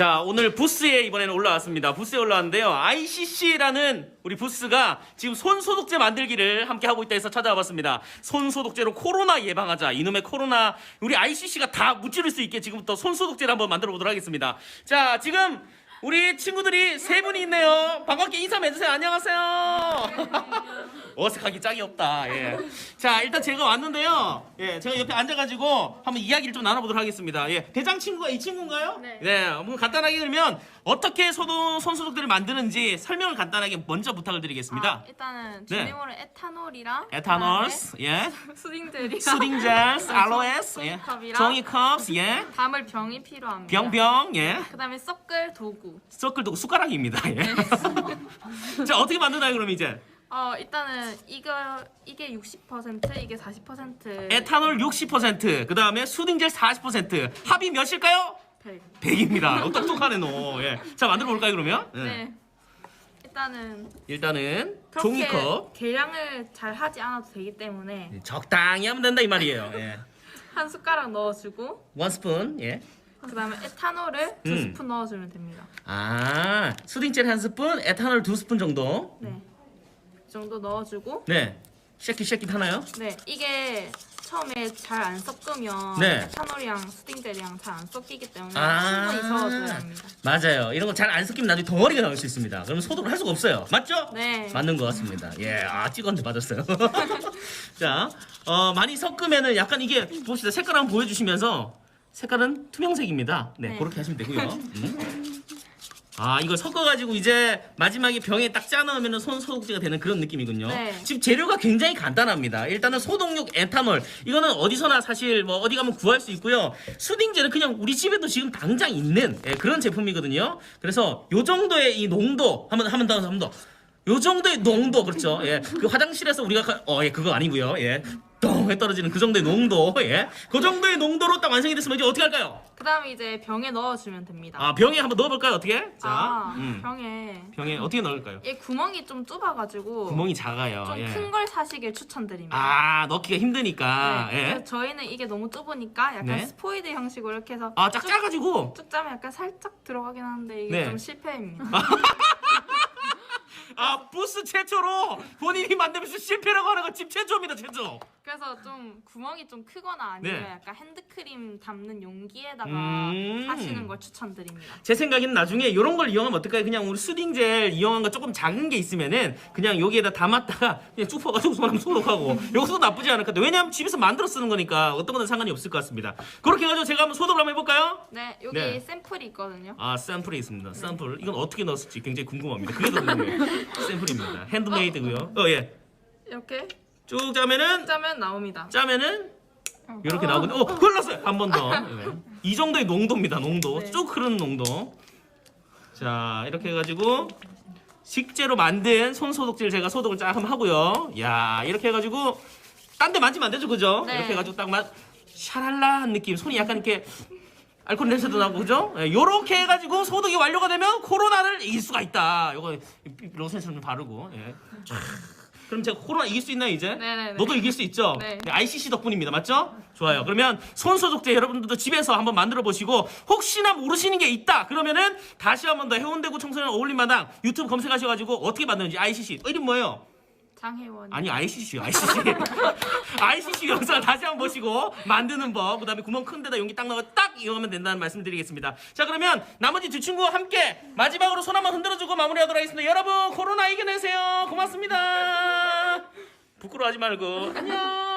자, 오늘 부스에 이번에는 올라왔습니다. 부스에 올라왔는데요. ICC라는 우리 부스가 지금 손 소독제 만들기를 함께 하고 있다 해서 찾아와 봤습니다. 손 소독제로 코로나 예방하자. 이놈의 코로나 우리 ICC가 다 무찌를 수 있게 지금부터 손 소독제를 한번 만들어 보도록 하겠습니다. 자, 지금 우리 친구들이 세 분이 있네요. 반갑게 인사 해주세요. 안녕하세요. 어색하기 짝이 없다. 예. 자, 일단 제가 왔는데요. 예, 제가 옆에 앉아가지고 한번 이야기를 좀 나눠보도록 하겠습니다. 예, 대장 친구가 이 친구인가요? 네. 네, 한번 간단하게 그러면 어떻게 소독, 손소독들을 만드는지 설명을 간단하게 먼저 부탁을 드리겠습니다. 아, 일단은 네. 준비물은 에탄올이랑 에탄올스, 예, 그다음에 수딩들이랑 수딩젤, 알로에스, 예, 종이컵이랑 종이컵, 예, 담을 병이 필요합니다. 병병, 예, 그다음에 섞을 도구. 서클도 숟가락입니다. 예. 자, 어떻게 만드나요, 그럼 이제? 어 일단은 이거 이게 60% 이게 40% 에탄올 60%, 그 다음에 수딩젤 40%, 합이 몇일까요? 100. 100입니다. 어, 똑똑하네, 너. 예. 자, 만들어 볼까요, 그러면? 예. 네. 일단은 일단은 그렇게 종이컵. 계량을 잘 하지 않아도 되기 때문에 적당히 하면 된다, 이 말이에요. 예. 한 숟가락 넣어주고 원 스푼, 예. 그다음에 에탄올을 두 음. 스푼 넣어주면 됩니다. 아, 수딩젤 한 스푼, 에탄올 두 스푼 정도. 네. 이 정도 넣어주고 네. 쉐킷 쉐킷 하나요? 네 이게 처음에 잘 안 섞으면 네. 에탄올이랑 수딩젤이랑 잘 안 섞이기 때문에 아. 충분히 저어줘야 합니다. 맞아요. 이런 거 잘 안 섞이면 나중에 덩어리가 나올 수 있습니다. 그러면 소독을 할 수가 없어요. 맞죠? 네. 맞는 것 같습니다. 예, 아 찍었는데 맞았어요. 자, 어, 많이 섞으면은 약간 이게 봅시다. 색깔 한번 보여주시면서 색깔은 투명색입니다. 네, 네. 그렇게 하시면 되고요. 음. 아, 이거 섞어가지고 이제 마지막에 병에 딱 짜넣으면 손 소독제가 되는 그런 느낌이군요. 네. 지금 재료가 굉장히 간단합니다. 일단은 소독용 에탄올. 이거는 어디서나 사실 뭐 어디 가면 구할 수 있고요. 수딩젤은 그냥 우리 집에도 지금 당장 있는 예, 그런 제품이거든요. 그래서 요 정도의 이 농도 한번 한번 더 한번 더. 요 정도의 농도 그렇죠. 예. 그 화장실에서 우리가 가- 어, 예, 그거 아니고요. 예. 똥에 떨어지는 그 정도의 농도. 예. 그 정도의 농도로 딱 완성이 됐으면 이제 어떻게 할까요? 그다음에 이제 병에 넣어주면 됩니다. 아, 병에 한번 넣어 볼까요? 어떻게? 자. 아, 음. 병에 병에 어떻게 넣을까요? 이 구멍이 좀 좁아가지고 구멍이 작아요. 좀 예. 큰 걸 사시길 추천드립니다. 아, 넣기가 힘드니까. 네, 예. 그래서 저희는 이게 너무 좁으니까 약간 네. 스포이드 형식으로 이렇게 해서 아, 짝 쭉, 짜가지고. 쭉 짜면 약간 살짝 들어가긴 하는데 이게 네. 좀 실패입니다. 아, 부스 최초로 본인이 만들면서 실패라고 하는 건집 최초입니다, 최초. 그래서 좀 구멍이 좀 크거나 아니면 네. 약간 핸드크림 담는 용기에다가 음. 하시는 걸 추천드립니다. 제 생각에는 나중에 이런 걸 이용하면 어떨까요? 그냥 우리 수딩젤 이용한 거 조금 작은 게 있으면은 그냥 여기에다 담았다가 그냥 쭉 퍼가지고 손 한번 소독하고 여기서도 나쁘지 않을 것 같아요. 왜냐하면 집에서 만들어 쓰는 거니까 어떤 거는 상관이 없을 것 같습니다. 그렇게 해가지고 제가 한번 소독을 한번 해볼까요? 네, 여기 네. 샘플이 있거든요. 아 샘플이 있습니다. 샘플 이건 어떻게 넣었을지 굉장히 궁금합니다. 그게 더 궁금해요. 샘플입니다. 핸드메이드고요. 어 예. 이렇게 쭉 짜면은 짜면 나옵니다. 짜면은 이렇게 나오거든요. 어, 흘렀어요. 한 번 더. 네. 이 정도의 농도입니다. 농도. 네. 쭉 흐르는 농도. 자, 이렇게 해가지고 식재로 만든 손 소독제를 제가 소독을 쫙 한번 하고요. 야, 이렇게 해가지고 딴 데 만지면 안 되죠, 그죠? 네. 이렇게 해가지고 딱 만, 샤랄라한 느낌. 손이 약간 이렇게 알코올 냄새도 나고 그죠? 예, 요렇게 해가지고 소독이 완료가 되면 코로나를 이길 수가 있다. 요거 로션을 좀 바르고. 예. 촤. 그럼 제가 코로나 이길 수 있나요 이제? 네네네. 너도 이길 수 있죠? 네. ICC 덕분입니다. 맞죠? 좋아요. 그러면 손 소독제 여러분들도 집에서 한번 만들어 보시고 혹시나 모르시는 게 있다 그러면은 다시 한번 더 해운대구 청소년 어울림마당 유튜브 검색하셔가지고 어떻게 만드는지 ICC 어, 이름 뭐예요? 장혜원. 아니 ICC요 ICC ICC 영상을 다시 한번 보시고 만드는 법 그다음에 구멍 큰 데다 용기 딱 넣어 딱 이용하면 된다는 말씀드리겠습니다 자 그러면 나머지 두 친구와 함께 마지막으로 손 한번 흔들어주고 마무리하도록 하겠습니다 여러분 코로나 이겨내세요 고맙습니다 부끄러워하지 말고. 안녕